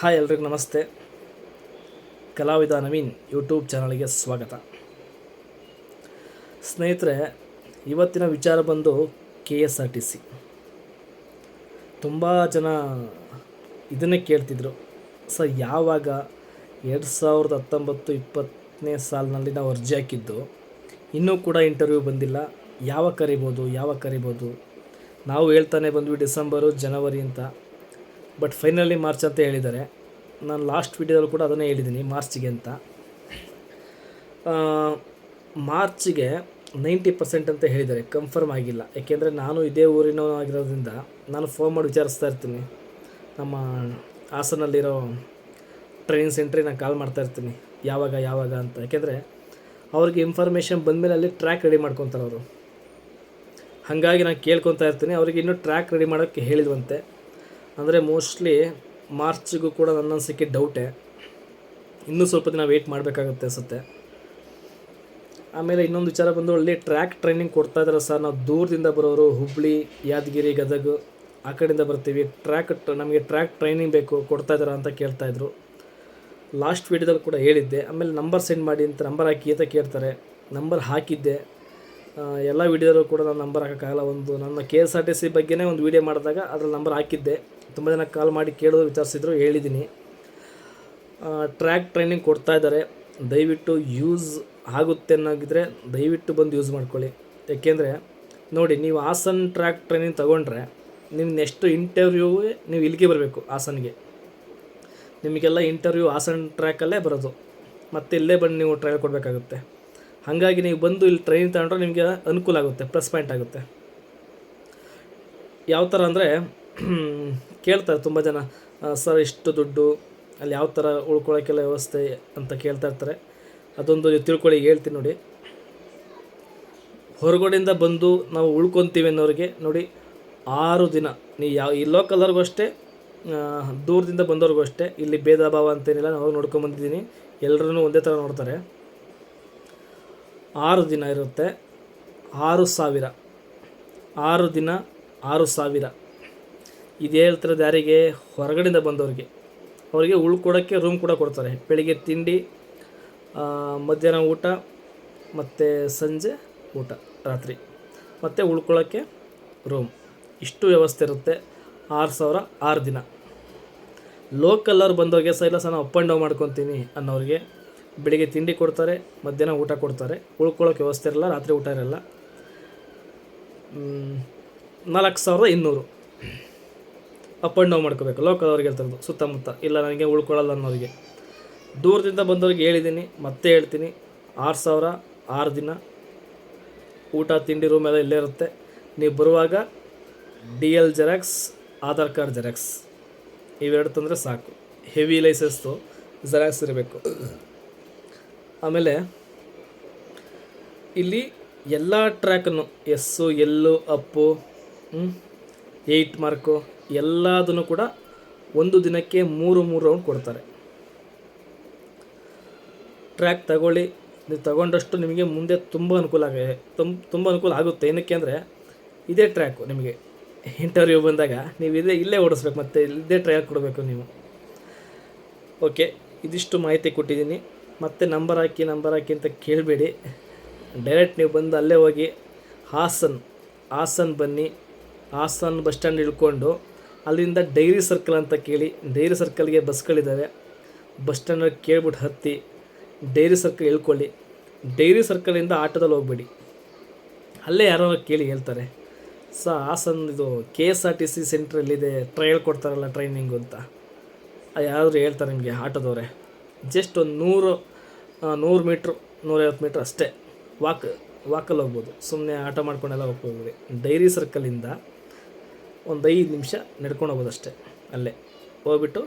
Hi ಎಲ್ರಿಗೂ ನಮಸ್ತೆ. ಕಲಾವಿದ ನವೀನ್ ಯೂಟ್ಯೂಬ್ ಚಾನಲ್ಗೆ ಸ್ವಾಗತ. ಸ್ನೇಹಿತರೆ, ಇವತ್ತಿನ ವಿಚಾರ ಬಂದು K S R T C. ತುಂಬ ಜನ ಇದನ್ನೇ ಕೇಳ್ತಿದ್ರು. ಸರ್ ಯಾವಾಗ ಎರಡು ಸಾವಿರದ ಹತ್ತೊಂಬತ್ತು ಇಪ್ಪತ್ತನೇ ಸಾಲಿನಲ್ಲಿ ನಾವು ಅರ್ಜಿ ಹಾಕಿದ್ದು, ಇನ್ನೂ ಕೂಡ ಇಂಟರ್ವ್ಯೂ ಬಂದಿಲ್ಲ. ಯಾವಾಗ ಕರಿಬೋದು ಯಾವಾಗ ಕರಿಬೋದು? ನಾವು ಹೇಳ್ತಾನೆ ಬಂದ್ವಿ ಡಿಸೆಂಬರು, ಜನವರಿ ಅಂತ. ಬಟ್ ಫೈನಲಿ ಮಾರ್ಚ್ ಅಂತ ಹೇಳಿದ್ದಾರೆ. ನಾನು ಲಾಸ್ಟ್ ವೀಡಿಯೋದಲ್ಲಿ ಕೂಡ ಅದನ್ನೇ ಹೇಳಿದ್ದೀನಿ, ಮಾರ್ಚಿಗೆ ಅಂತ. ಮಾರ್ಚಿಗೆ ನೈಂಟಿ ಪರ್ಸೆಂಟ್ ಅಂತ ಹೇಳಿದ್ದಾರೆ ಕನ್ಫರ್ಮ್ ಆಗಿಲ್ಲ. ಯಾಕೆಂದರೆ ನಾನು ಇದೇ ಊರಿನವನಾಗಿರೋದ್ರಿಂದ ನಾನು ಫೋನ್ ಮಾಡಿ ವಿಚಾರಿಸ್ತಾ ಇರ್ತೀನಿ. ನಮ್ಮ ಹಾಸನಲ್ಲಿರೋ ಟ್ರೈನಿಂಗ್ ಸೆಂಟ್ರಿಗೆ ನಾನು ಕಾಲ್ ಮಾಡ್ತಾ ಇರ್ತೀನಿ, ಯಾವಾಗ ಯಾವಾಗ ಅಂತ. ಯಾಕೆಂದರೆ ಅವ್ರಿಗೆ ಇನ್ಫಾರ್ಮೇಷನ್ ಬಂದಮೇಲೆ ಅಲ್ಲಿ ಟ್ರ್ಯಾಕ್ ರೆಡಿ ಮಾಡ್ಕೊತಾರೆ ಅವರು. ಹಾಗಾಗಿ ನಾನು ಕೇಳ್ಕೊತಾ ಇರ್ತೀನಿ, ಅವ್ರಿಗೆ ಇನ್ನೂ ಟ್ರ್ಯಾಕ್ ರೆಡಿ ಮಾಡೋಕ್ಕೆ ಹೇಳಿದ್ವಂತೆ ಅಂದರೆ ಮೋಸ್ಟ್ಲಿ ಮಾರ್ಚ್ಗೂ ಕೂಡ ನನ್ನ ಅನಿಸಿಕೆ ಡೌಟೇ. ಇನ್ನೂ ಸ್ವಲ್ಪ ದಿನ ವೆಯ್ಟ್ ಮಾಡಬೇಕಾಗುತ್ತೆ ಅನಿಸುತ್ತೆ. ಆಮೇಲೆ ಇನ್ನೊಂದು ವಿಚಾರ ಬಂದು ಅಲ್ಲಿ ಟ್ರ್ಯಾಕ್ ಟ್ರೈನಿಂಗ್ ಕೊಡ್ತಾ ಇದ್ದಾರೆ ಸರ್. ನಾವು ದೂರದಿಂದ ಬರೋರು ಹುಬ್ಬಳ್ಳಿ ಯಾದಗಿರಿ, ಗದಗ ಆ ಕಡೆಯಿಂದ ಬರ್ತೀವಿ. ಟ್ರ್ಯಾಕ್ ನಮಗೆ ಟ್ರ್ಯಾಕ್ ಟ್ರೈನಿಂಗ್ ಬೇಕು, ಕೊಡ್ತಾ ಇದ್ದಾರೆ ಅಂತ ಕೇಳ್ತಾಯಿದ್ರು ಲಾಸ್ಟ್ ವೀಡಿಯೋದಲ್ಲಿ ಕೂಡ ಹೇಳಿದ್ದೆ. ಆಮೇಲೆ ನಂಬರ್ ಸೆಂಡ್ ಮಾಡಿ ಅಂತ ನಂಬರ್ ಹಾಕಿ ಅಂತ ಕೇಳ್ತಾರೆ. ನಂಬರ್ ಹಾಕಿದ್ದೆ. ಎಲ್ಲ ವೀಡಿಯೋದಲ್ಲೂ ಕೂಡ ನಾನು ನಂಬರ್ ಹಾಕೋಕ್ಕಾಗಲ್ಲ. ಒಂದು ನನ್ನ K S R T C ಬಗ್ಗೆನೇ ಒಂದು ವೀಡಿಯೋ ಮಾಡಿದಾಗ ಅದ್ರಲ್ಲಿ ನಂಬರ್ ಹಾಕಿದ್ದೆ. ತುಂಬ ಜನ ಕಾಲ್ ಮಾಡಿ ಕೇಳೋದು ವಿಚಾರಿಸಿದ್ರು ಹೇಳಿದ್ದೀನಿ ಟ್ರ್ಯಾಕ್ ಟ್ರೈನಿಂಗ್ ಕೊಡ್ತಾ ಇದ್ದಾರೆ. ದಯವಿಟ್ಟು ಯೂಸ್ ಆಗುತ್ತೆ ಅನ್ನೋಗಿದ್ರೆ ದಯವಿಟ್ಟು ಬಂದು ಯೂಸ್ ಮಾಡ್ಕೊಳ್ಳಿ. ಯಾಕೆಂದರೆ, ನೋಡಿ, ನೀವು ಹಾಸನ್ ಟ್ರ್ಯಾಕ್ ಟ್ರೈನಿಂಗ್ ತೊಗೊಂಡ್ರೆ ನಿಮ್ಮ ನೆಕ್ಸ್ಟ್ ಇಂಟರ್ವ್ಯೂವೇ ನೀವು ಇಲ್ಲಿಗೆ ಬರಬೇಕು, ಹಾಸನ್ಗೆ. ನಿಮಗೆಲ್ಲ ಇಂಟರ್ವ್ಯೂ ಹಾಸನ್ ಟ್ರ್ಯಾಕಲ್ಲೇ ಬರೋದು. ಮತ್ತೆ ಇಲ್ಲೇ ಬಂದು ನೀವು ಟ್ರಯಲ್ ಕೊಡಬೇಕಾಗುತ್ತೆ. ಹಾಗಾಗಿ ನೀವು ಬಂದು ಇಲ್ಲಿ ಟ್ರೈನ್ ತಗೊಂಡ್ರೆ ನಿಮಗೆ ಅನುಕೂಲ ಆಗುತ್ತೆ ಪ್ಲಸ್ ಪಾಯಿಂಟ್ ಆಗುತ್ತೆ. ಯಾವ ಥರ ಅಂದರೆ, ಕೇಳ್ತಾರೆ ತುಂಬ ಜನ ಸರ್ ಇಷ್ಟು ದುಡ್ಡು, ಅಲ್ಲಿ ಯಾವ ಥರ ಉಳ್ಕೊಳ್ಳೋಕ್ಕೆಲ್ಲ ವ್ಯವಸ್ಥೆ ಅಂತ ಕೇಳ್ತಾ ಇರ್ತಾರೆ. ಅದೊಂದು ನೀವು ತಿಳ್ಕೊಳ್ಳಿ, ಹೇಳ್ತೀನಿ ನೋಡಿ. ಹೊರಗಡೆಯಿಂದ ಬಂದು ನಾವು ಉಳ್ಕೊತೀವಿ ಅನ್ನೋರಿಗೆ ನೋಡಿ, ಆರು ದಿನ, ನೀವು ಯಾವ, ಈ ಲೋಕಲ್ವರೆಗೂ ಅಷ್ಟೇ ದೂರದಿಂದ ಬಂದವ್ರಿಗೂ ಅಷ್ಟೇ, ಇಲ್ಲಿ ಭೇದ ಭಾವ ಅಂತೇನಿಲ್ಲ, ನಾವು ನೋಡ್ಕೊಂಬಂದಿದ್ದೀನಿ ಎಲ್ಲರೂ ಒಂದೇ ಥರ ನೋಡ್ತಾರೆ. ಆರು ದಿನ ಇರುತ್ತೆ. ಆರು ಸಾವಿರ. ಆರು ದಿನ ಆರು ಸಾವಿರ. ಇದು ಹೇಳ್ತಿರೋದು ಯಾರಿಗೆ? ಹೊರಗಡೆಯಿಂದ ಬಂದವ್ರಿಗೆ. ಅವರಿಗೆ ಉಳ್ಕೊಡೋಕ್ಕೆ ರೂಮ್ ಕೂಡ ಕೊಡ್ತಾರೆ. ಬೆಳಿಗ್ಗೆ ತಿಂಡಿ ಮಧ್ಯಾಹ್ನ ಊಟ, ಮತ್ತು ಸಂಜೆ ಊಟ ರಾತ್ರಿ. ಮತ್ತು ಉಳ್ಕೊಳ್ಳೋಕ್ಕೆ ರೂಮ್ ಇಷ್ಟು ವ್ಯವಸ್ಥೆ ಇರುತ್ತೆ. ಆರು ಸಾವಿರ ಆರು ದಿನ. ಲೋಕಲ್ಲವ್ರು ಬಂದವ್ರಿಗೆ ಸಹ ಇಲ್ಲ ಸಹ ನಾನು ಅಪ್ ಆ್ಯಂಡ್ ಡೌನ್ ಮಾಡ್ಕೊತೀನಿ ಅನ್ನೋರಿಗೆ. ಬೆಳಿಗ್ಗೆ ತಿಂಡಿ ಕೊಡ್ತಾರೆ, ಮಧ್ಯಾಹ್ನ ಊಟ ಕೊಡ್ತಾರೆ. ಉಳ್ಕೊಳ್ಳೋಕೆ ವ್ಯವಸ್ಥೆ ಇರಲ್ಲ, ರಾತ್ರಿ ಊಟ ಇರಲ್ಲ. ನಾಲ್ಕು ಸಾವಿರದ ಇನ್ನೂರು. ಅಪ್ ಆ್ಯಂಡ್ ಡೌನ್ ಮಾಡ್ಕೋಬೇಕು. ಲೋಕಲ್ ಅವ್ರಿಗೆ ಹೇಳ್ತಿರೋದು ಸುತ್ತಮುತ್ತ. ಇಲ್ಲ, ನನಗೆ ಉಳ್ಕೊಳ್ಳಲ್ಲ ಅನ್ನೋರಿಗೆ. ದೂರದಿಂದ ಬಂದವ್ರಿಗೆ ಹೇಳಿದ್ದೀನಿ, ಮತ್ತೆ ಹೇಳ್ತೀನಿ. ಆರು ಸಾವಿರ, ಆರು ದಿನ. ಊಟ, ತಿಂಡಿ ರೂಮ್ ಎಲ್ಲ ಇಲ್ಲೇ ಇರುತ್ತೆ. ನೀವು ಬರುವಾಗ D L xerox, Aadhaar card xerox. ಇವೆರಡು ತಂದರೆ ಸಾಕು. ಹೆವಿ ಲೈಸೆನ್ಸ್ದು ಜೆರಾಕ್ಸ್ ಇರಬೇಕು. ಆಮೇಲೆ ಇಲ್ಲಿ ಎಲ್ಲ ಟ್ರ್ಯಾಕನ್ನು ಎಸ್ಸು ಎಲ್ಲು ಅಪ್ಪು ಏಯ್ಟ್ ಮಾರ್ಕು ಎಲ್ಲದನ್ನು ಕೂಡ ಒಂದು ದಿನಕ್ಕೆ ಮೂರು ಮೂರು ರೌಂಡ್ ಕೊಡ್ತಾರೆ. ಟ್ರ್ಯಾಕ್ ತಗೊಳ್ಳಿ. ನೀವು ತಗೊಂಡಷ್ಟು ನಿಮಗೆ ಮುಂದೆ ತುಂಬ ಅನುಕೂಲ ಆಗ ತುಂಬ ಅನುಕೂಲ ಆಗುತ್ತೆ. ಏನಕ್ಕೆ ಅಂದರೆ ಇದೇ ಟ್ರ್ಯಾಕು ನಿಮಗೆ ಇಂಟರ್ವ್ಯೂ ಬಂದಾಗ ನೀವು ಇದೇ ಇಲ್ಲೇ ಓಡಿಸ್ಬೇಕು, ಮತ್ತು ಇದೇ ಟ್ರ್ಯಾಕ್ ಕೊಡಬೇಕು ನೀವು. ಓಕೆ ಇದಿಷ್ಟು ಮಾಹಿತಿ ಕೊಟ್ಟಿದ್ದೀನಿ. ಮತ್ತೆ ನಂಬರ್ ಹಾಕಿ ನಂಬರ್ ಹಾಕಿ ಅಂತ ಕೇಳಬೇಡಿ. ಡೈರೆಕ್ಟ್ ನೀವು ಬಂದು ಅಲ್ಲೇ ಹೋಗಿ, ಹಾಸನ್ ಹಾಸನ್ ಬನ್ನಿ. ಹಾಸನ್ ಬಸ್ ಸ್ಟ್ಯಾಂಡ್ ಇಳ್ಕೊಂಡು ಅಲ್ಲಿಂದ ಡೈರಿ ಸರ್ಕಲ್ ಅಂತ ಕೇಳಿ, ಡೈರಿ ಸರ್ಕಲ್ಗೆ ಬಸ್ಗಳಿದ್ದಾವೆ ಬಸ್ ಸ್ಟ್ಯಾಂಡಲ್ಲಿ ಕೇಳ್ಬಿಟ್ಟು ಹತ್ತಿ, ಡೈರಿ ಸರ್ಕಲ್ ಇಳ್ಕೊಳ್ಳಿ ಡೈರಿ ಸರ್ಕಲಿಂದ ಆಟೋದಲ್ಲಿ ಹೋಗ್ಬೇಡಿ. ಅಲ್ಲೇ ಯಾರೋ ಕೇಳಿ ಹೇಳ್ತಾರೆ. ಸ ಹಾಸನ್ ಇದು K S R T C ಸೆಂಟ್ರಲ್ಲಿದೆ trial ಕೊಡ್ತಾರಲ್ಲ ಟ್ರೈನಿಂಗು ಅಂತ. ಯಾರಾದರೂ ಹೇಳ್ತಾರೆ ನಿಮಗೆ ಆಟೋದವ್ರೆ. ಜಸ್ಟ್ ಒಂದು ನೂರು ನೂರು ಮೀಟ್ರ್, ನೂರೈವತ್ತು ಮೀಟ್ರ್ ಅಷ್ಟೇ. ವಾಕ್, ವಾಕಲ್ಲಿ ಹೋಗ್ಬೋದು. ಸುಮ್ಮನೆ ಆಟ ಮಾಡ್ಕೊಂಡೆಲ್ಲ ಹೋಗ್ಬೋದು ಡೈರಿ ಸರ್ಕಲಿಂದ ಒಂದು ಐದು ನಿಮಿಷ ನಡ್ಕೊಂಡು ಹೋಗ್ಬೋದು ಅಷ್ಟೇ, ಅಲ್ಲೇ. ಹೋಗ್ಬಿಟ್ಟು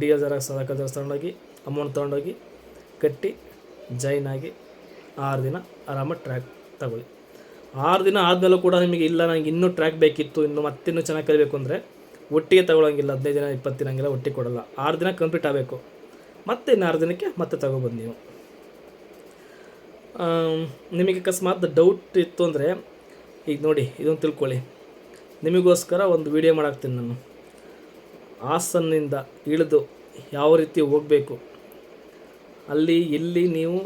ಡಿ ಎಲ್ ಜೆರಾಕ್ಸ್ ಅದಕ್ಕೆ ಜೆರಾಕ್ಸ್ ತೊಗೊಂಡೋಗಿ ಅಮೌಂಟ್ ತೊಗೊಂಡೋಗಿ, ಕಟ್ಟಿ ಜಾಯ್ನ್ ಆಗಿ, ಆರು ದಿನ ಆರಾಮಾಗಿ ಟ್ರ್ಯಾಕ್ ತಗೊಳ್ಳಿ. ಆರು ದಿನ ಆದಮೇಲೂ ಕೂಡ ನಿಮಗೆ ಇಲ್ಲ ನನಗೆ ಇನ್ನೂ ಟ್ರ್ಯಾಕ್ ಬೇಕಿತ್ತು, ಇನ್ನು ಮತ್ತಿನ್ನೂ ಚೆನ್ನಾಗಿ ಕಲಿಬೇಕು ಅಂದರೆ ಒಟ್ಟಿಗೆ ತಗೊಳ್ಳೋಂಗಿಲ್ಲ ಹದಿನೈದು ದಿನ, ಇಪ್ಪತ್ತು ದಿನ ಹಂಗೆಲ್ಲ ಒಟ್ಟಿಗೆ ಕೊಡೋಲ್ಲ. ಆರು ದಿನ ಕಂಪ್ಲೀಟ್ ಆಗಬೇಕು. ಮತ್ತೆ ಇನ್ನು ದಿನಕ್ಕೆ ಮತ್ತೆ ತಗೊಬಂದು ನೀವು. ನಿಮಗೆ ಅಕಸ್ಮಾತ್ ಡೌಟ್ ಇತ್ತು ಅಂದರೆ, ಈಗ ನೋಡಿ, ಇದೊಂದು ತಿಳ್ಕೊಳ್ಳಿ. ನಿಮಗೋಸ್ಕರ ಒಂದು ವಿಡಿಯೋ ಮಾಡಾಕ್ತೀನಿ ನಾನು. ಹಾಸನ್ನಿಂದ ಇಳಿದು ಯಾವ ರೀತಿ ಹೋಗಬೇಕು? ಅಲ್ಲಿ, ಇಲ್ಲಿ ನೀವು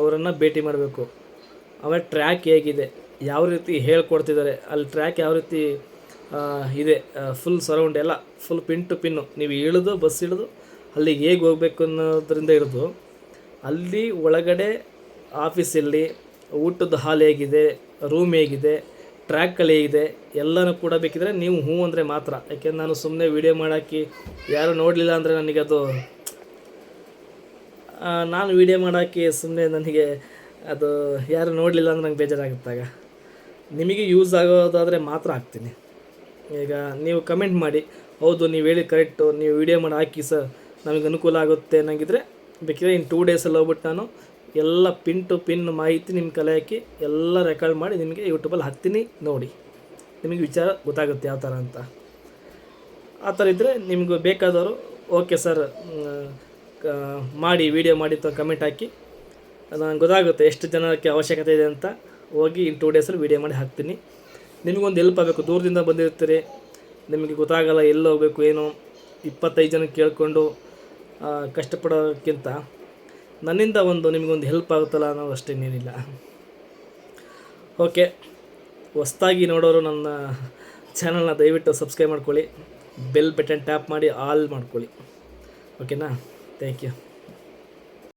ಅವರನ್ನು ಭೇಟಿ ಮಾಡಬೇಕು. ಆಮೇಲೆ ಟ್ರ್ಯಾಕ್ ಹೇಗಿದೆ, ಯಾವ ರೀತಿ ಹೇಳ್ಕೊಡ್ತಿದ್ದಾರೆ, ಅಲ್ಲಿ ಟ್ರ್ಯಾಕ್ ಯಾವ ರೀತಿ ಇದೆ ಫುಲ್ ಸರೌಂಡ್ ಎಲ್ಲ ಫುಲ್ ಪಿನ್ ಟು ಪಿನ್ನು ನೀವು ಇಳಿದು ಬಸ್ ಇಳಿದು ಅಲ್ಲಿಗೆ ಹೇಗೆ ಹೋಗ್ಬೇಕು ಅನ್ನೋದ್ರಿಂದ ಹಿಡಿದು ಅಲ್ಲಿ ಒಳಗಡೆ ಆಫೀಸಲ್ಲಿ ಊಟದ ಹಾಲ್ ಹೇಗಿದೆ ರೂಮ್ ಹೇಗಿದೆ ಟ್ರ್ಯಾಕಲ್ಲಿ ಹೇಗಿದೆ, ಎಲ್ಲನೂ ಕೂಡ ಬೇಕಿದ್ರೆ ನೀವು ಹ್ಞೂ ಅಂದರೆ ಮಾತ್ರ. ಯಾಕೆಂದ್ರೆ ನಾನು ಸುಮ್ಮನೆ ವೀಡಿಯೋ ಮಾಡಾಕಿ ಯಾರು ನೋಡಲಿಲ್ಲ ಅಂದರೆ ನನಗೆ ಅದು ನಾನು ವೀಡಿಯೋ ಮಾಡಾಕಿ ಸುಮ್ಮನೆ ನನಗೆ ಅದು ಯಾರು ನೋಡಲಿಲ್ಲ ಅಂದ್ರೆ ನಂಗೆ ಬೇಜಾರಾಗುತ್ತಾಗ ನಿಮಗೆ ಯೂಸ್ ಆಗೋದಾದರೆ ಮಾತ್ರ ಹಾಕ್ತೀನಿ. ಈಗ ನೀವು ಕಮೆಂಟ್ ಮಾಡಿ, ಹೌದು, ನೀವು ಹೇಳಿ ಕರೆಕ್ಟು ನೀವು ವೀಡಿಯೋ ಮಾಡಿ ಹಾಕಿ ಸರ್ ನಮಗೆ ಅನುಕೂಲ ಆಗುತ್ತೆ ಅನ್ನಂಗಿದ್ರೆ ಬೇಕಿದ್ರೆ ಇನ್ನು ಟೂ ಡೇಸಲ್ಲಿ ಹೋಗ್ಬಿಟ್ಟು ನಾನು ಎಲ್ಲ ಪಿನ್ ಟು ಪಿನ್ ಮಾಹಿತಿ ನಿಮ್ಮ ಕಲೆ ಹಾಕಿ ಎಲ್ಲ ರೆಕಾರ್ಡ್ ಮಾಡಿ ನಿಮಗೆ ಯೂಟ್ಯೂಬಲ್ಲಿ ಹಾಕ್ತೀನಿ ನೋಡಿ. ನಿಮಗೆ ವಿಚಾರ ಗೊತ್ತಾಗುತ್ತೆ ಯಾವ ಥರ ಅಂತ. ಆ ಥರ ಇದ್ದರೆ ನಿಮ್ಗೆ ಬೇಕಾದವರು ಓಕೆ ಸರ್ ಮಾಡಿ ವಿಡಿಯೋ ಮಾಡಿ ಅಂತ ಕಮೆಂಟ್ ಹಾಕಿ. ನನಗೆ ಗೊತ್ತಾಗುತ್ತೆ ಎಷ್ಟು ಜನಕ್ಕೆ ಅವಶ್ಯಕತೆ ಇದೆ ಅಂತ. ಹೋಗಿ ಇನ್ನು ಟೂ ಡೇಸಲ್ಲಿ ವೀಡಿಯೋ ಮಾಡಿ ಹಾಕ್ತೀನಿ. ನಿಮಗೊಂದು ಹೆಲ್ಪ್ ಆಗಬೇಕು. ದೂರದಿಂದ ಬಂದಿರ್ತೀರಿ. ನಿಮಗೆ ಗೊತ್ತಾಗಲ್ಲ ಎಲ್ಲಿ ಹೋಗಬೇಕು, ಏನು? ಇಪ್ಪತ್ತೈದು ಜನ ಕೇಳಿಕೊಂಡು ಕಷ್ಟಪಡೋಕ್ಕಿಂತ ನನ್ನಿಂದ ಒಂದು ನಿಮಗೊಂದು ಹೆಲ್ಪ್ ಆಗುತ್ತಲ್ಲ ಅನ್ನೋದು ಅಷ್ಟೇನೇನಿಲ್ಲ ಓಕೆ ಹೊಸ್ದಾಗಿ ನೋಡೋರು ನನ್ನ ಚಾನಲ್ನ ದಯವಿಟ್ಟು ಸಬ್ಸ್ಕ್ರೈಬ್ ಮಾಡ್ಕೊಳ್ಳಿ. ಬೆಲ್ ಬಟನ್ ಟ್ಯಾಪ್ ಮಾಡಿ ಆಲ್ ಮಾಡ್ಕೊಳ್ಳಿ. ಓಕೆನಾ ಥ್ಯಾಂಕ್ ಯು